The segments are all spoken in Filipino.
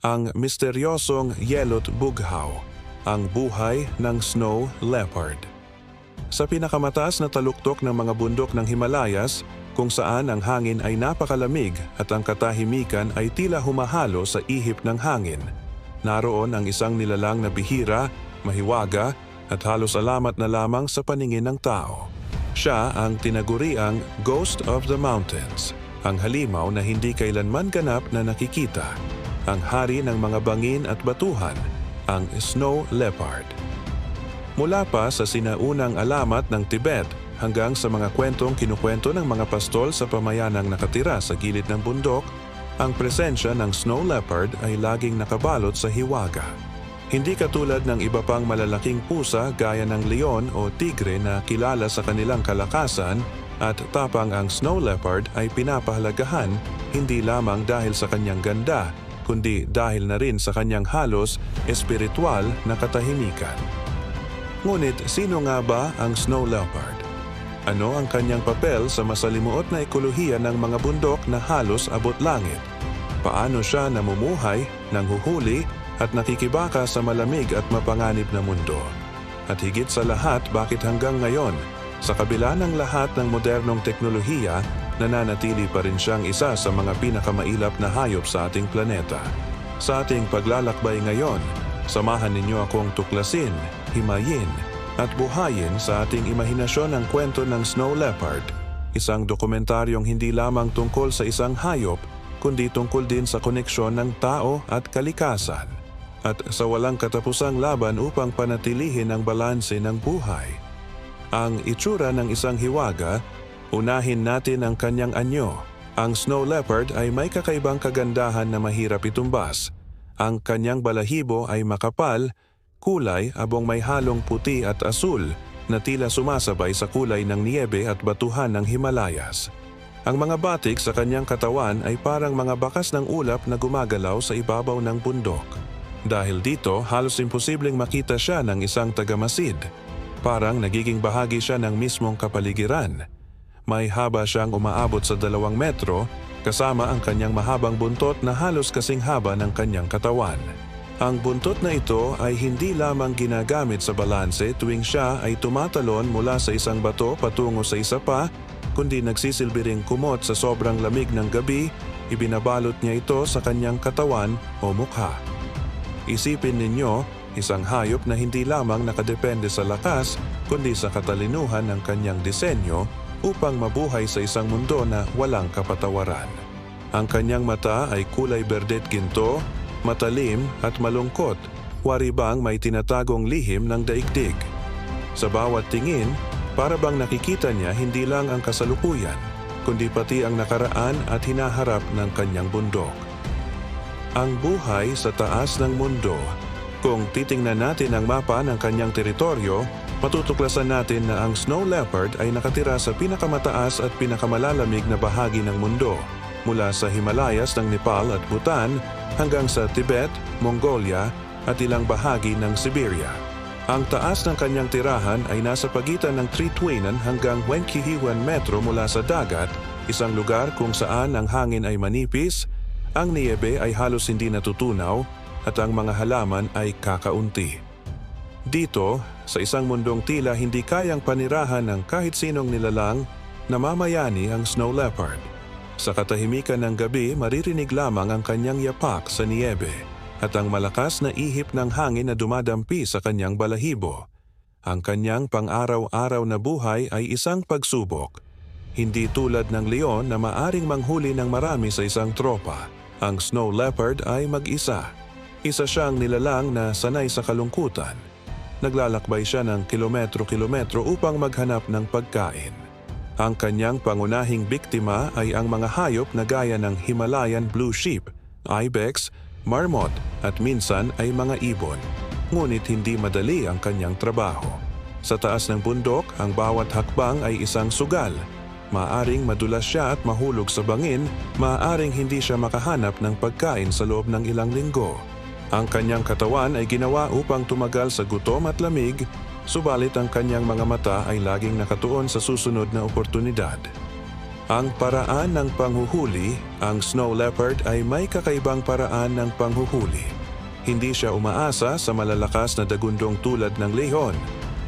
ang misteryosong Yelot Bughaw, ang buhay ng snow leopard. Sa pinakamataas na taluktok ng mga bundok ng Himalayas, kung saan ang hangin ay napakalamig at ang katahimikan ay tila humahalo sa ihip ng hangin. Naroon ang isang nilalang na bihira, mahiwaga at halos alamat na lamang sa paningin ng tao. Siya ang tinaguriang Ghost of the Mountains, ang halimaw na hindi kailanman ganap na nakikita, ang hari ng mga bangin at batuhan, ang snow leopard. Mula pa sa sinaunang alamat ng Tibet hanggang sa mga kwentong kinukwento ng mga pastol sa pamayanang nakatira sa gilid ng bundok, ang presensya ng snow leopard ay laging nakabalot sa hiwaga. Hindi katulad ng iba pang malalaking pusa gaya ng leon o tigre na kilala sa kanilang kalakasan at tapang ang snow leopard ay pinapahalagahan hindi lamang dahil sa kanyang ganda, kundi dahil na rin sa kanyang halos espiritual na katahimikan. Ngunit sino nga ba ang snow leopard? Ano ang kanyang papel sa masalimuot na ekolohiya ng mga bundok na halos abot langit? Paano siya namumuhay, nanghuhuli at nakikibaka sa malamig at mapanganib na mundo? At higit sa lahat, bakit hanggang ngayon, sa kabila ng lahat ng modernong teknolohiya, nananatili pa rin siyang isa sa mga pinakamailap na hayop sa ating planeta? Sa ating paglalakbay ngayon, samahan ninyo akong tuklasin, himayin, at buhayin sa ating imahinasyon ang kwento ng snow leopard, isang dokumentaryong hindi lamang tungkol sa isang hayop, kundi tungkol din sa koneksyon ng tao at kalikasan, at sa walang katapusang laban upang panatilihin ang balanse ng buhay. Ang itsura ng isang hiwaga, unahin natin ang kanyang anyo. Ang snow leopard ay may kakaibang kagandahan na mahirap itumbas. Ang kanyang balahibo ay makapal, kulay abong may halong puti at asul na tila sumasabay sa kulay ng niebe at batuhan ng Himalayas. Ang mga batik sa kanyang katawan ay parang mga bakas ng ulap na gumagalaw sa ibabaw ng bundok. Dahil dito, halos imposibleng makita siya ng isang tagamasid. Parang nagiging bahagi siya ng mismong kapaligiran. May haba siyang umaabot sa dalawang metro, kasama ang kanyang mahabang buntot na halos kasing haba ng kanyang katawan. Ang buntot na ito ay hindi lamang ginagamit sa balanse tuwing siya ay tumatalon mula sa isang bato patungo sa isa pa, kundi nagsisilbi ring kumot sa sobrang lamig ng gabi, ibinabalot niya ito sa kanyang katawan o mukha. Isipin ninyo, isang hayop na hindi lamang nakadepende sa lakas, kundi sa katalinuhan ng kanyang disenyo upang mabuhay sa isang mundo na walang kapatawaran. Ang kanyang mata ay kulay berdet ginto, matalim at malungkot, wari bang may tinatagong lihim ng daigdig. Sa bawat tingin, para bang nakikita niya hindi lang ang kasalukuyan, kundi pati ang nakaraan at hinaharap ng kanyang bundok. Ang buhay sa taas ng mundo. Kung titingnan natin ang mapa ng kanyang teritoryo, matutuklasan natin na ang snow leopard ay nakatira sa pinakamataas at pinakamalalamig na bahagi ng mundo, mula sa Himalayas ng Nepal at Bhutan hanggang sa Tibet, Mongolia at ilang bahagi ng Siberia. Ang taas ng kanyang tirahan ay nasa pagitan ng Trituanan hanggang Wenkihiwan Metro mula sa dagat, isang lugar kung saan ang hangin ay manipis, ang niebe ay halos hindi natutunaw at ang mga halaman ay kakaunti. Dito, sa isang mundong tila hindi kayang panirahan ng kahit sinong nilalang, namamayani ang snow leopard. Sa katahimikan ng gabi, maririnig lamang ang kanyang yapak sa niebe at ang malakas na ihip ng hangin na dumadampi sa kanyang balahibo. Ang kanyang pang-araw-araw na buhay ay isang pagsubok. Hindi tulad ng leon na maaring manghuli ng marami sa isang tropa. Ang snow leopard ay mag-isa. Isa siyang nilalang na sanay sa kalungkutan. Naglalakbay siya ng kilometro-kilometro upang maghanap ng pagkain. Ang kanyang pangunahing biktima ay ang mga hayop na gaya ng Himalayan blue sheep, ibex, marmot at minsan ay mga ibon. Ngunit hindi madali ang kanyang trabaho. Sa taas ng bundok, ang bawat hakbang ay isang sugal. Maaring madulas siya at mahulog sa bangin, maaring hindi siya makahanap ng pagkain sa loob ng ilang linggo. Ang kanyang katawan ay ginawa upang tumagal sa gutom at lamig, subalit ang kanyang mga mata ay laging nakatuon sa susunod na oportunidad. Ang paraan ng panghuhuli, ang snow leopard ay may kakaibang paraan ng panghuhuli. Hindi siya umaasa sa malalakas na dagundong tulad ng lehon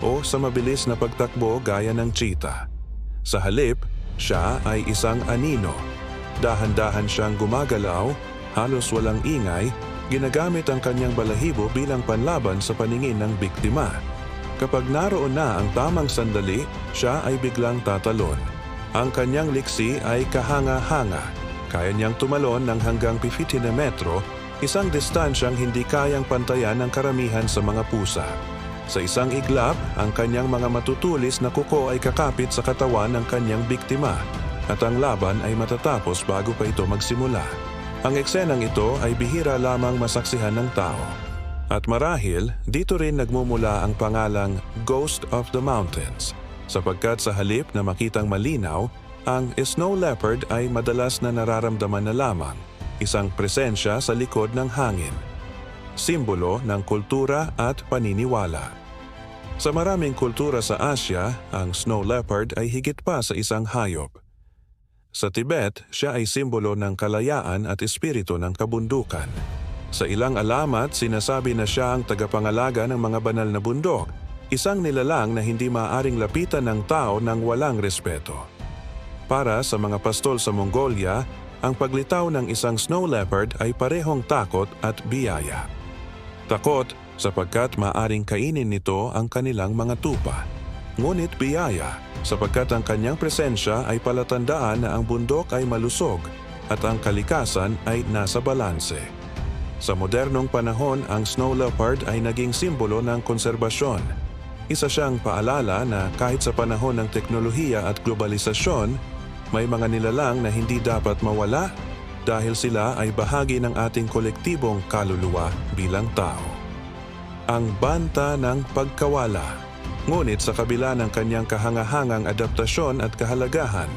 o sa mabilis na pagtakbo gaya ng cheetah. Sa halip, siya ay isang anino. Dahan-dahan siyang gumagalaw, halos walang ingay, ginagamit ang kanyang balahibo bilang panlaban sa paningin ng biktima. Kapag naroon na ang tamang sandali, siya ay biglang tatalon. Ang kanyang liksi ay kahanga-hanga. Kaya niyang tumalon ng hanggang 50 na metro, isang distansyang hindi kayang pantayan ng karamihan sa mga pusa. Sa isang iglap, ang kanyang mga matutulis na kuko ay kakapit sa katawan ng kanyang biktima at ang laban ay matatapos bago pa ito magsimula. Ang eksenang ito ay bihira lamang masaksihan ng tao. At marahil, dito rin nagmumula ang pangalang Ghost of the Mountains sapagkat sa halip na makitang malinaw, ang snow leopard ay madalas na nararamdaman na lamang isang presensya sa likod ng hangin. Simbolo ng kultura at paniniwala. Sa maraming kultura sa Asya, ang snow leopard ay higit pa sa isang hayop. Sa Tibet, siya ay simbolo ng kalayaan at espiritu ng kabundukan. Sa ilang alamat, sinasabi na siya ang tagapangalaga ng mga banal na bundok, isang nilalang na hindi maaring lapitan ng tao ng walang respeto. Para sa mga pastol sa Mongolia, ang paglitaw ng isang snow leopard ay parehong takot at biyaya. Takot sapagkat maaring kainin nito ang kanilang mga tupa. Ngunit biyaya sapagkat ang kanyang presensya ay palatandaan na ang bundok ay malusog at ang kalikasan ay nasa balanse. Sa modernong panahon, ang snow leopard ay naging simbolo ng konserbasyon. Isa siyang paalala na kahit sa panahon ng teknolohiya at globalisasyon, may mga nilalang na hindi dapat mawala dahil sila ay bahagi ng ating kolektibong kaluluwa bilang tao. Ang banta ng pagkawala. Ngunit sa kabila ng kanyang kahangahangang adaptasyon at kahalagahan,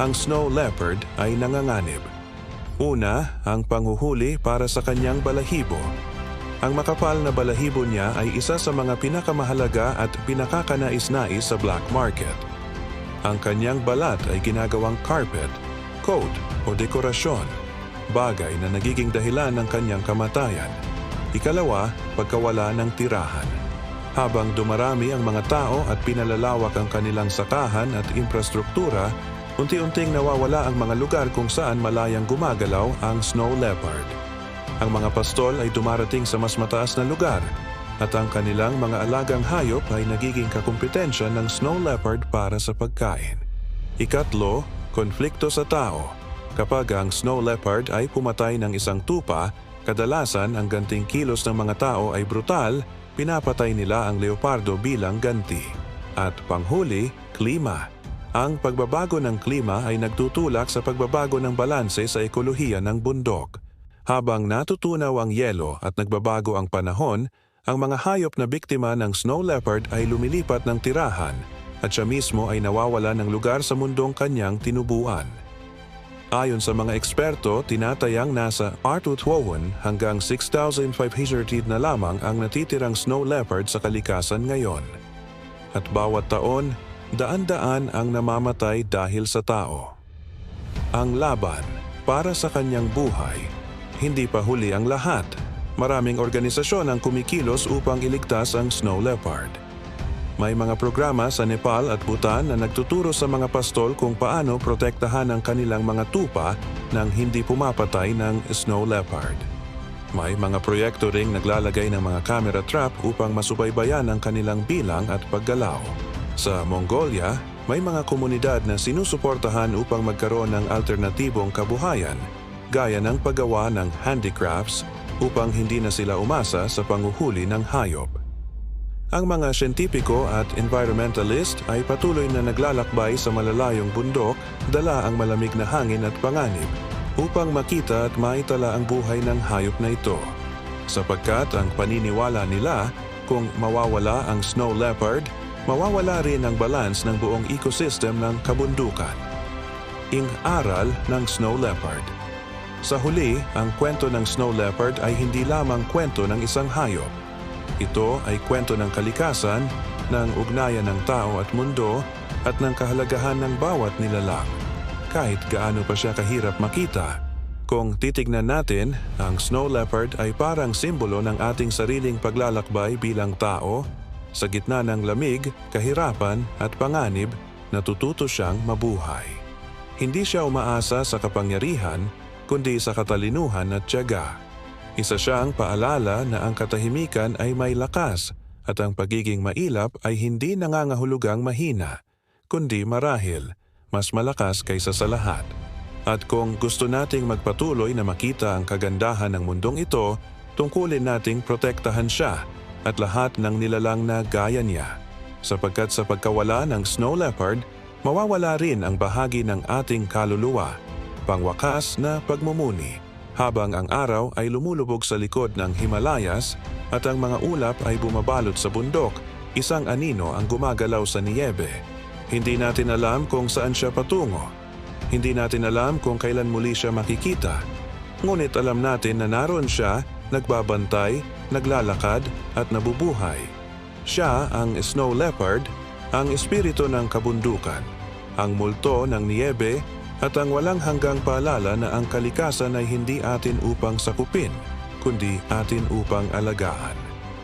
ang snow leopard ay nanganganib. Una, ang panghuhuli para sa kanyang balahibo. Ang makapal na balahibo niya ay isa sa mga pinakamahalaga at pinakakanais-nais sa black market. Ang kanyang balat ay ginagawang carpet, coat o dekorasyon, bagay na nagiging dahilan ng kanyang kamatayan. Ikalawa, pagkawala ng tirahan. Habang dumarami ang mga tao at pinalalawak ang kanilang sakahan at infrastruktura, unti-unting nawawala ang mga lugar kung saan malayang gumagalaw ang snow leopard. Ang mga pastol ay dumarating sa mas mataas na lugar at ang kanilang mga alagang hayop ay nagiging kakumpetensya ng snow leopard para sa pagkain. Ikatlo, konflikto sa tao. Kapag ang snow leopard ay pumatay ng isang tupa, kadalasan ang ganting kilos ng mga tao ay brutal, pinapatay nila ang leopardo bilang ganti. At panghuli, klima. Ang pagbabago ng klima ay nagtutulak sa pagbabago ng balanse sa ekolohiya ng bundok. Habang natutunaw ang yelo at nagbabago ang panahon, ang mga hayop na biktima ng snow leopard ay lumilipat ng tirahan at siya mismo ay nawawala ng lugar sa mundong kanyang tinubuan. Ayon sa mga eksperto, tinatayang nasa Artutwon hanggang 6,500 feet na lamang ang natitirang snow leopard sa kalikasan ngayon. At bawat taon, daan-daan ang namamatay dahil sa tao. Ang laban para sa kanyang buhay, hindi pa huli ang lahat. Maraming organisasyon ang kumikilos upang iligtas ang snow leopard. May mga programa sa Nepal at Bhutan na nagtuturo sa mga pastol kung paano protektahan ang kanilang mga tupa nang hindi pumapatay ng snow leopard. May mga proyekto ring naglalagay ng mga camera trap upang masubaybayan ang kanilang bilang at paggalaw. Sa Mongolia, may mga komunidad na sinusuportahan upang magkaroon ng alternatibong kabuhayan gaya ng paggawa ng handicrafts upang hindi na sila umasa sa panguhuli ng hayop. Ang mga siyentipiko at environmentalist ay patuloy na naglalakbay sa malalayong bundok, dala ang malamig na hangin at panganib upang makita at maitala ang buhay ng hayop na ito. Sapagkat ang paniniwala nila kung mawawala ang snow leopard, mawawala rin ang balance ng buong ecosystem ng kabundukan. Ing-aral ng snow leopard. Sa huli, ang kwento ng snow leopard ay hindi lamang kwento ng isang hayop. Ito ay kwento ng kalikasan, ng ugnayan ng tao at mundo, at ng kahalagahan ng bawat nilalang. kahit gaano pa siya kahirap makita. Kung titignan natin, ang snow leopard ay parang simbolo ng ating sariling paglalakbay bilang tao. Sa gitna ng lamig, kahirapan at panganib, natututo siyang mabuhay. Hindi siya umaasa sa kapangyarihan, kundi sa katalinuhan at tiyaga. Isa siyang paalala na ang katahimikan ay may lakas at ang pagiging mailap ay hindi nangangahulugang mahina, kundi marahil, mas malakas kaysa sa lahat. At kung gusto nating magpatuloy na makita ang kagandahan ng mundong ito, tungkulin nating protektahan siya at lahat ng nilalang na gaya niya. Sapagkat sa pagkawala ng snow leopard, mawawala rin ang bahagi ng ating kaluluwa, pangwakas na pagmumuni, habang ang araw ay lumulubog sa likod ng Himalayas at ang mga ulap ay bumabalot sa bundok, isang anino ang gumagalaw sa niyebe. Hindi natin alam kung saan siya patungo, hindi natin alam kung kailan muli siya makikita. Ngunit alam natin na naroon siya, nagbabantay, naglalakad at nabubuhay. Siya ang snow leopard, ang espiritu ng kabundukan, ang multo ng niebe at ang walang hanggang paalala na ang kalikasan ay hindi atin upang sakupin, kundi atin upang alagaan.